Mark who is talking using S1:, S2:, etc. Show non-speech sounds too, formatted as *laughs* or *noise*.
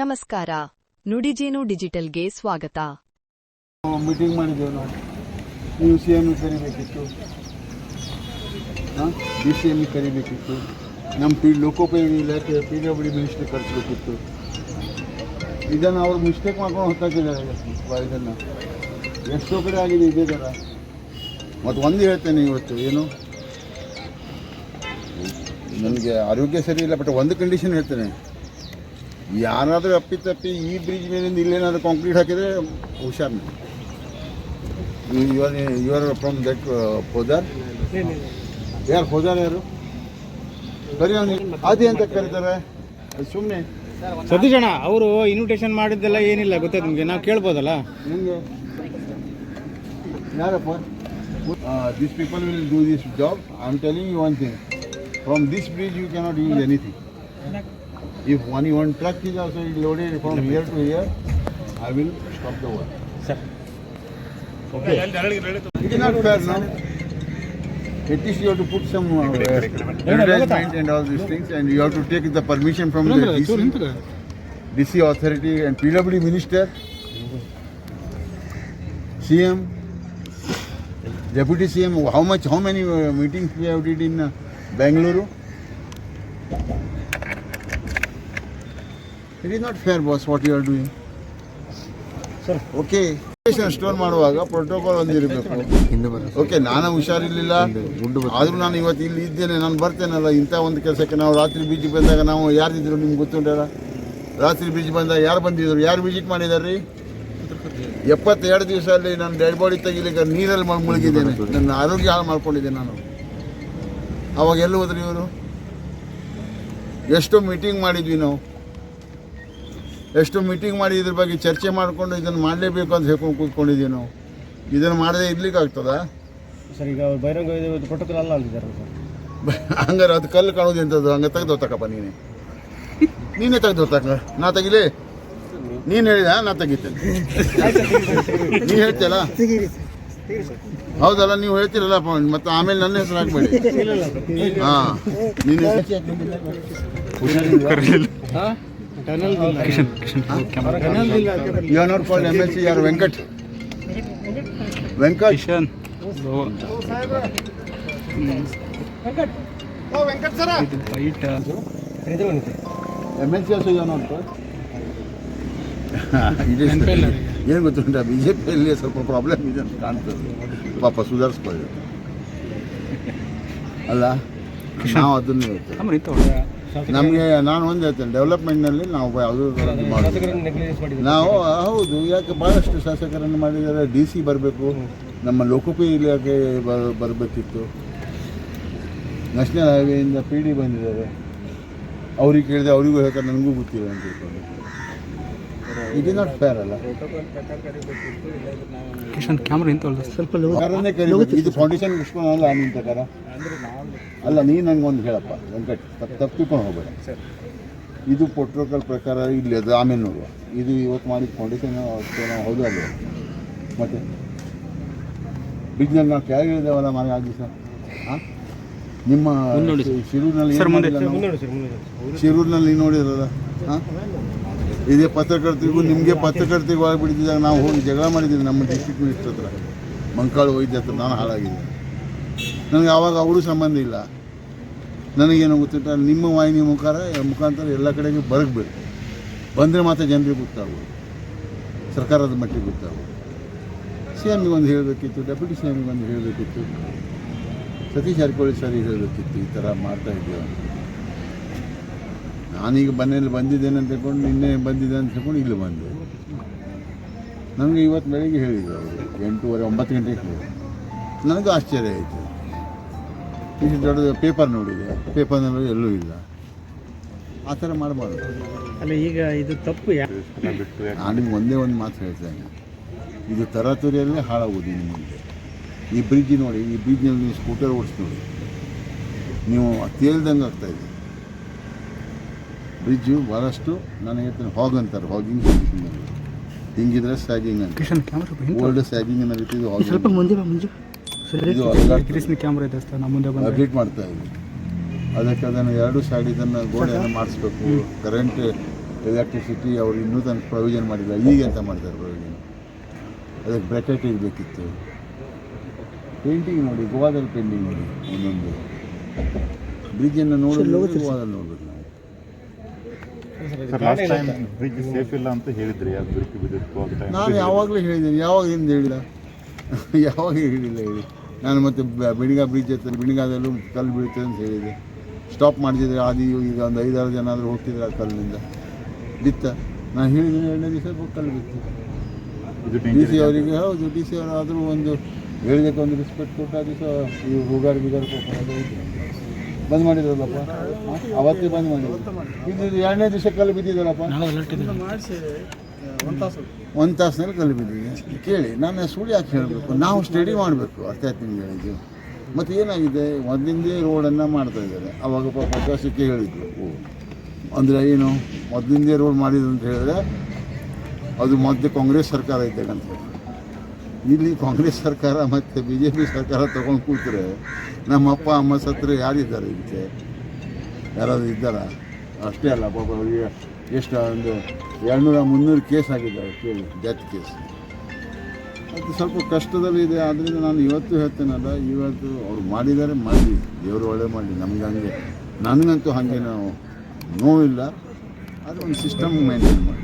S1: ನಮಸ್ಕಾರ. ನುಡಿಜೇನು ಡಿಜಿಟಲ್ಗೆ ಸ್ವಾಗತ.
S2: ಮೀಟಿಂಗ್ ಮಾಡಿದ್ದೇವೆ ನಾವು. ನೀವು ಸಿ ಎಂ ಕರಿಬೇಕಿತ್ತು. ಡಿ ಸಿ ಕರಿಬೇಕಿತ್ತು. ನಮ್ಮ ಪಿ, ಲೋಕೋಪಯೋಗಿ ಇಲಾಖೆ ಪಿ ಡಬ್ಲ್ಯೂ ಮಿನಿಸ್ಟ್ರಿ ಕಳಿಸ್ಬೇಕಿತ್ತು ಇದನ್ನು ಅವ್ರು ಮಿಸ್ಟೇಕ್ ಮಾಡ್ಕೊಂಡು ಹೊತ್ತಾಕಿದ್ದಾರೆ ಇದನ್ನು. ಎಷ್ಟೋ ಕಡೆ ಆಗಿದೆ ಇದೇ ಥರ. ಮತ್ತು ಒಂದು ಹೇಳ್ತೇನೆ ಇವತ್ತು, ಏನು? ನನಗೆ ಆರೋಗ್ಯ ಸರಿ ಇಲ್ಲ, ಬಟ್ ಒಂದು ಕಂಡೀಷನ್ ಹೇಳ್ತೇನೆ. ಯಾರಾದರೂ ಅಪ್ಪಿತಪ್ಪಿ ಈ ಬ್ರಿಡ್ಜ್ ಮೇಲಿಂದ ಇಲ್ಲೇನಾದ್ರೂ ಕಾಂಕ್ರೀಟ್ ಹಾಕಿದರೆ are you are from that ಫೋಜಾರ್ ಯಾರು ಫೋದರ್ ಯಾರು? ಬರೀ ಅದೇ ಅಂತ ಕರೀತಾರೆ. ಸುಮ್ಮನೆ
S3: ಸತೀಶ್ ಅಣ್ಣ ಅವರು ಇನ್ವಿಟೇಷನ್ ಮಾಡಿದ್ದೆಲ್ಲ ಏನಿಲ್ಲ ಗೊತ್ತಾಯ್ತು ನಿಮಗೆ? ನಾವು ಕೇಳ್ಬೋದಲ್ಲ?
S2: ನಿಮ್ಗೆ? ಯಾರಪ್ಪ this people will do this job I am telling you one thing from this bridge you cannot use anything If one one truck is also loaded from here to here, I will stop the work. Sir. Okay. It is not fair, no? At least you have to put some uh, uh, advertisement and all these things, and you have to take the permission from the DC, DC authority and PWD minister, CM, deputy CM. How much? How many uh, meetings we have did in uh, Bangalore? It is not fair boss what you are doing
S3: sir
S2: okay store ಮಾಡುವಾಗ protocol ಒಂದಿರಬೇಕು okay ನಾನು ಹುಷಾರಿರ್ಲಿಲ್ಲ. ಆದ್ರೂ ನಾನು ಇವತ್ತು ಇಲ್ಲಿ ಇದ್ದೇನೆ ನಾನು ಬರ್ತೇನಲ್ಲ ಇಂಥ ಒಂದು ಕೆಲಸಕ್ಕೆ ನಾವು ರಾತ್ರಿ ಬೀಚಿಗೆ ಬಂದಾಗ ನಾವು ಯಾರಿದ್ರು ನಿಮ್ಗೆ ಗೊತ್ತುಂಟಲ್ಲ? ರಾತ್ರಿ ಬೀಚ್ ಬಂದಾಗ ಯಾರು ಬಂದಿದ್ರು? ಯಾರು ವಿಸಿಟ್ ಮಾಡಿದಾರ್ರಿ? ಎಪ್ಪತ್ತೆರಡು ದಿವಸ ಅಲ್ಲಿ ನಾನು ಡೆಡ್ ಬಾಡಿ ತೆಗಿಲಿಕ್ಕೆ ನೀರಲ್ಲಿ ಮಳ್- ಮುಳುಗಿದ್ದೇನೆ. ನನ್ನ ಆರೋಗ್ಯ ಹಾಳು ಮಾಡ್ಕೊಂಡಿದ್ದೇನೆ ನಾನು. ಅವಾಗ ಎಲ್ಲಿ ಹೋದ್ರಿ ಇವರು? ಎಷ್ಟೋ ಮೀಟಿಂಗ್ ಮಾಡಿದ್ವಿ ನಾವು. ಎಷ್ಟು ಮೀಟಿಂಗ್ ಮಾಡಿ ಇದ್ರ ಬಗ್ಗೆ ಚರ್ಚೆ ಮಾಡಿಕೊಂಡು ಇದನ್ನು ಮಾಡಲೇಬೇಕು ಅಂತ ಹೇಳ್ಕೊಂಡು ಕೂತ್ಕೊಂಡಿದ್ದೀವಿ ನಾವು. ಇದನ್ನು ಮಾಡದೆ ಇರ್ಲಿಕ್ಕೆ ಆಗ್ತದಾ?
S3: ಸರ್ ಈಗ ಬಹಿರಂಗ ಪ್ರೋಟೋಕಾಲ್ ಅಲ್ಲ ಅಂತಿದ್ದಾರೆ ಸರ್.
S2: ಹಂಗಾರೆ ಅದು ಕಲ್ಲು ಕಾಣೋದು ಎಂಥದ್ದು ಹಂಗೆ ತೆಗೆದು ಹೋಗ್ತಕ್ಕಪ್ಪ ನೀನೆ. ನೀನೇ ತೆಗೆದು ತಕ ನಾ ತೆಗಿಲಿ? ನೀನು ಹೇಳಿದ ನಾ ತೆಗಿತೇನೆ ನೀ ಹೇಳ್ತೀಯಲ್ಲ? ಹೌದಲ್ಲ ನೀವು ಹೇಳ್ತೀರಲ್ಲಪ್ಪ ಮತ್ತೆ ಆಮೇಲೆ ನನ್ನ ಹೆಸರು ಹಾಕ್ಬೇಡಿ. ಹಾಂ ನೀನು M L C R Venkat Venkat
S3: Kishan
S2: M L C ಏನು ಗೊತ್ತುಂಟ? ಬಿ ಜೆ ಪಿಯಲ್ಲಿ ಸ್ವಲ್ಪ ಪ್ರಾಬ್ಲಮ್ ಇದೆ ಅಂತ ಕಾಣ್ತದೆ. ಪಾಪ ಸುಧಾರಿಸ್ಕೊಳ್ಳಿ. ಅಲ್ಲ ನಾವು ಅದನ್ನು ಹೇಳ್ತೇವೆ. ನಮಗೆ ನಾನು ಒಂದು ಹೇಳ್ತೇನೆ ಡೆವಲಪ್ಮೆಂಟ್ನಲ್ಲಿ ನಾವು ಯಾವುದೂ ನಾವು ಹೌದು ಯಾಕೆ ಭಾಳಷ್ಟು ಶಾಸಕರನ್ನು ಮಾಡಿದ್ದಾರೆ ಡಿ ಸಿ ಬರಬೇಕು ನಮ್ಮ ಲೋಕೋಪಯೋಗಿ ಇಲಾಖೆ ಬರ ಬರಬೇಕಿತ್ತು. ನ್ಯಾಷನಲ್ ಹೈವೇಯಿಂದ ಪಿ ಡಿ ಬಂದಿದ್ದಾರೆ. ಅವ್ರಿಗೆ ಕೇಳಿದೆ ಅವರಿಗೂ ಹೇಳ್ತಾರೆ ನನಗೂ ಗೊತ್ತಿಲ್ಲ ಅಂತ ಹೇಳ್ಕೊಂಡು ಇಟ್ ಇಸ್ ನಾಟ್ ಫೇರ್ ಅಲ್ಲ.
S3: ಕಿಶನ್ ಕ್ಯಾಮ್ರಾ ಇಂತ ಸ್ವಲ್ಪ
S2: ಕರನೇ ಇದು ಫೌಂಡೇಶನ್ ಇಸ್ಕೊಳ್ಳಲ್ಲ ನಿನ್ನ ಪ್ರಕಾರ? ಅಲ್ಲ ನೀನು ನಂಗೆ ಒಂದು ಹೇಳಪ್ಪ. ವೆಂಕಟ್ ತಪ್ಪು ತಪ್ಪಿಕೊಂಡು ಹೋಗಬೇಡ. ಇದು ಪ್ರೋಟೋಕಾಲ್ ಪ್ರಕಾರ ಇಲ್ಲಿ ಅದು ಆಮೇಲೆ ನೋಡುವ ಇದು ಇವತ್ತು ಮಾಡಿದ ಫೌಂಡೇಶನ್ ಹೌದು ಅಲ್ಲ ಮತ್ತೆ? ಬಿಜ್ನಲ್ಲಿ ನಾವು ಕೆಳಗೆ ಇಳಿದೇವಲ್ಲ ಮನೆ ಆಗಿ ಸರ್ ಹಾಂ ನಿಮ್ಮ ಶಿರೂರಿನಲ್ಲಿ ನಾವು? ಶಿರೂರಿನಲ್ಲಿ ನೋಡಿದ್ರಲ್ಲ? ಹಾಂ ಇದೇ ಪತ್ರಕರ್ತರಿಗೂ ನಿಮಗೆ ಪತ್ರಕರ್ತರಿಗೂ ಆಗಿಬಿಟ್ಟಿದ್ದಾಗ ನಾವು ಹೋಗಿ ಜಗಳ ಮಾಡಿದ್ದೀವಿ ನಮ್ಮ ಡಿಸ್ಟ್ರಿಕ್ಟ್ ಮಿನಿಸ್ಟರ್ ಹತ್ರ. ಮಂಕಾಳು ವೈದ್ಯ ಹತ್ರ ನಾನು ಹಾಳಾಗಿದ್ದೆ ನನಗೆ ಆವಾಗ ಅವರು ಸಂಬಂಧ ಇಲ್ಲ. ನನಗೇನು ಗೊತ್ತಿಲ್ಲ ನಿಮ್ಮ ವಾಹಿನಿ ಮುಖಾರ, ಮುಖಾಂತರ ಎಲ್ಲ ಕಡೆಗೆ ಬರಗಬೇಕು. ಬಂದರೆ ಮಾತ್ರ ಜನರಿಗೆ ಗೊತ್ತಾಗ್ಬೋದು. ಸರ್ಕಾರದ ಮಟ್ಟಿಗೆ ಗೊತ್ತಾಗ್ಬೋದು. ಸಿ ಎಮ್ಗೆ ಒಂದು ಹೇಳಬೇಕಿತ್ತು, ಡೆಪ್ಯೂಟಿ ಸಿ ಎಮ್ಗೆ ಒಂದು ಹೇಳಬೇಕಿತ್ತು. ಸತೀಶ್ ಜಾರಕಿಹೊಳಿ ಸರಿ ಹೇಳಬೇಕಿತ್ತು, ಈ ಥರ ಮಾಡ್ತಾ ಇದ್ದೀವಿ ಅಂತ. ನಾನೀಗ ಮನೇಲಿ ಬಂದಿದ್ದೇನೆ ಅಂತ ಹೇಳ್ಕೊಂಡು, ನಿನ್ನೆ ಬಂದಿದ್ದೆ ಅಂತ ಹೇಳ್ಕೊಂಡು ಇಲ್ಲಿ ಬಂದೆ. ನನಗೆ ಇವತ್ತು ಬೆಳಿಗ್ಗೆ ಹೇಳಿದ್ರು ಅವರು, ಎಂಟೂವರೆ, ಒಂಬತ್ತು ಗಂಟೆಗೆ ಹೇಳಿದ್ರು. ನನಗೂ ಆಶ್ಚರ್ಯ ಆಯಿತು. ಇಷ್ಟು ದೊಡ್ಡದು ಪೇಪರ್ ನೋಡಿದೆ. ಪೇಪರ್ನಲ್ಲಿ ಎಲ್ಲೂ ಇಲ್ಲ. ಆ ಥರ ಮಾಡಬಾರ್ದು.
S3: ಅಲ್ಲ ಈಗ ಇದು ತಪ್ಪು
S2: ನಾನು ನಿಮ್ಗೆ ಒಂದೇ ಒಂದು ಮಾತು ಹೇಳ್ತೇನೆ. ಇದು ತರಾತುರಿಯಲ್ಲೇ ಹಾಳಾಗೋದು ಇನ್ನು ಮುಂದೆ ಈ ಬ್ರಿಡ್ಜ್ ನೋಡಿ ಈ ಬ್ರಿಡ್ಜ್ನಲ್ಲಿ ನೀವು ಸ್ಕೂಟರ್ ಓಡಿಸಿ ನೋಡಿ. ನೀವು ತೇಲ್ದಂಗೆ ಆಗ್ತಾಯಿದೆ ಬ್ರಿಡ್ಜು ಭಾಳಷ್ಟು ನಾನು ಹೇಳ್ತೇನೆ ಹಾಗ್ ಅಂತಾರೆ ಹಾಗಿಂಗ್ ಹಿಂಗಿದ್ರೆ ಸ್ಯಾಗಿಂಗ್ ಅಂತ. ಓಲ್ಡ್ ಸ್ಯಾಗಿಂಗ್ ಅನ್ನೋ ರೀತಿ ಇದು
S3: ಸ್ವಲ್ಪ ಮುಂದೆ ಮುಂಜು
S2: ಇದು ಅಲ್ಲ.
S3: ಕೃಷ್ಣ ಕ್ಯಾಮ್ರಾ ಇದೆ ಸರ್ ನಮ್ಮ ಮುಂದೆ
S2: ಅಪ್ಡೇಟ್ ಮಾಡ್ತಾ ಇದ್ದೀವಿ ಅದಕ್ಕೆ ಅದನ್ನು ಎರಡು ಸೈಡ್ ಇದನ್ನು ಗೋಡೆಯನ್ನು ಮಾಡಿಸ್ಬೇಕು. ಕರೆಂಟ್ ಎಲೆಕ್ಟ್ರಿಸಿಟಿ ಅವರು ಇನ್ನೂ ತನಕ ಪ್ರೊವಿಷನ್ ಮಾಡಿಲ್ಲ. ಈಗ ಅಂತ ಮಾಡ್ತಾರೆ ಪ್ರೊವಿಷನ್ ಅದಕ್ಕೆ ಬ್ರ್ಯಾಕೆಟ್ ಇರಬೇಕಿತ್ತು ಪೇಂಟಿಂಗ್ ನೋಡಿ ಗೋವಾದಲ್ಲಿ ಪೇಂಟಿಂಗ್ ನೋಡಿ ಒಂದೊಂದು ಬ್ರಿಡ್ಜನ್ನು ನೋಡಲು ಗೋವಾದಲ್ಲಿ ನೋಡ್ಬೇಕು ನಾವು.
S4: Sir last time bridge safe ಇಲ್ಲ ಅಂತ ಹೇಳಿದ್ರಿ. ಅದು ಬಿರುಕು ಬಿದ್ದಿತ್ತು
S2: ನಾನು ಯಾವಾಗಲೂ ಹೇಳಿದ್ದೀನಿ. ಯಾವಾಗ ಹಿಂದೆ ಹೇಳಿಲ್ಲ? *laughs* ಯಾವಾಗ ಹೇಳಿಲ್ಲ ಹೇಳಿ? ನಾನು ಮತ್ತೆ ಬ- ಬಿಣಿಗ ಬ್ರಿಡ್ಜ್ ಹತ್ತಿರ ಬಿಣಿಗಾದಲ್ಲೂ ಕಲ್ಲು ಬೀಳುತ್ತೆ ಅಂತ ಹೇಳಿದೆ. ಸ್ಟಾಪ್ ಮಾಡಿದ್ರೆ ಆದಿ ಈಗ ಒಂದು ಐದಾರು ಜನ ಆದರೂ ಹೋಗ್ತಿದ್ರು ಆ ಕಲ್ಲಿನಿಂದ. ಬಿತ್ತ. ನಾನು ಹೇಳಿದ್ದೀನಿ ಎರಡನೇ ದಿವಸ ಕಲ್ಲು ಬಿತ್ತು.
S4: ಇದು
S2: ಡಿ ಸಿ ಅವರಿಗೆ ಹೌದು ಡಿ ಸಿ ಅವರು ಆದರೂ ಒಂದು ಹೇಳಿದಕ್ಕೆ ಒಂದು ರೆಸ್ಪೆಕ್ಟ್ ಕೊಟ್ಟು ಆ ದಿವಸ ಈ ಹುಗಾರ್ ಬಿಗಾರ್ ಬಂದ್ ಮಾಡಿದ್ರಲ್ಲಪ್ಪ? ಅವತ್ತೇ ಬಂದ್ ಮಾಡಿದ್ರು. ಇದು ಎರಡನೇ ದಿವಸ ಕಲ್ಲು ಬಿದ್ದಿದ್ದಾರಪ್ಪ ಒಂದು ತಾಸಿನಲ್ಲಿ ಕಲ್ಲು ಬಿದ್ದಿದೆ ಕೇಳಿ, ನಾನು ಸುಳ್ಳು ಯಾಕೆ ಹೇಳಬೇಕು? ನಾವು ಸ್ಟಡಿ ಮಾಡಬೇಕು ಅರ್ಥ ಆಯ್ತು ಮತ್ತು ಏನಾಗಿದೆ? ಮೊದಲಿಂದೇ ರೋಡನ್ನು ಮಾಡ್ತಾ ಇದ್ದಾರೆ. ಅವಾಗ ಪಾಪ ಪ್ರಕಾಶಕ್ಕೆ ಹೇಳಿದ್ರು. ಅಂದರೆ ಏನು? ಮೊದಲಿಂದೇ ರೋಡ್ ಮಾಡಿದ್ರು ಅಂತ ಹೇಳಿದ್ರೆ ಅದು ಮೊದಲು ಕಾಂಗ್ರೆಸ್ ಸರ್ಕಾರ ಇದ್ದಾಗಂತ. ಇಲ್ಲಿ ಕಾಂಗ್ರೆಸ್ ಸರ್ಕಾರ ಮತ್ತು ಬಿ ಜೆ ಪಿ ಸರ್ಕಾರ ತೊಗೊಂಡು ಕೂತ್ರೆ ನಮ್ಮ ಅಪ್ಪ, ಅಮ್ಮ ಸತ್ರ ಯಾರಿದ್ದಾರೆ ಇದಕ್ಕೆ? ಯಾರಾದರೂ ಇದ್ದಾರಾ? ಅಷ್ಟೇ ಅಲ್ಲ, ಪಾಪ ಎಷ್ಟು ಒಂದು ಎರಡುನೂರ ಮುನ್ನೂರು ಕೇಸ್ ಆಗಿದ್ದಾವೆ ಕೇಳಿ. ಡೆತ್ ಕೇಸ್ ಅದು ಸ್ವಲ್ಪ ಕಷ್ಟದಲ್ಲಿದೆ ಆದ್ದರಿಂದ ನಾನು ಇವತ್ತು ಹೇಳ್ತೇನಲ್ಲ ಇವತ್ತು ಅವ್ರು ಮಾಡಿದ್ದಾರೆ ಮಾಡಿ. ದೇವರು ಒಳ್ಳೆ ಮಾಡಿ ನಮ್ಗೆ ಹಂಗೆ. ನನಗಂತೂ ಹಾಗೆ ನಾವು ನೋವಿಲ್ಲ ಅದು ಒಂದು ಸಿಸ್ಟಮ್ ಮೇಂಟೈನ್ ಮಾಡಿ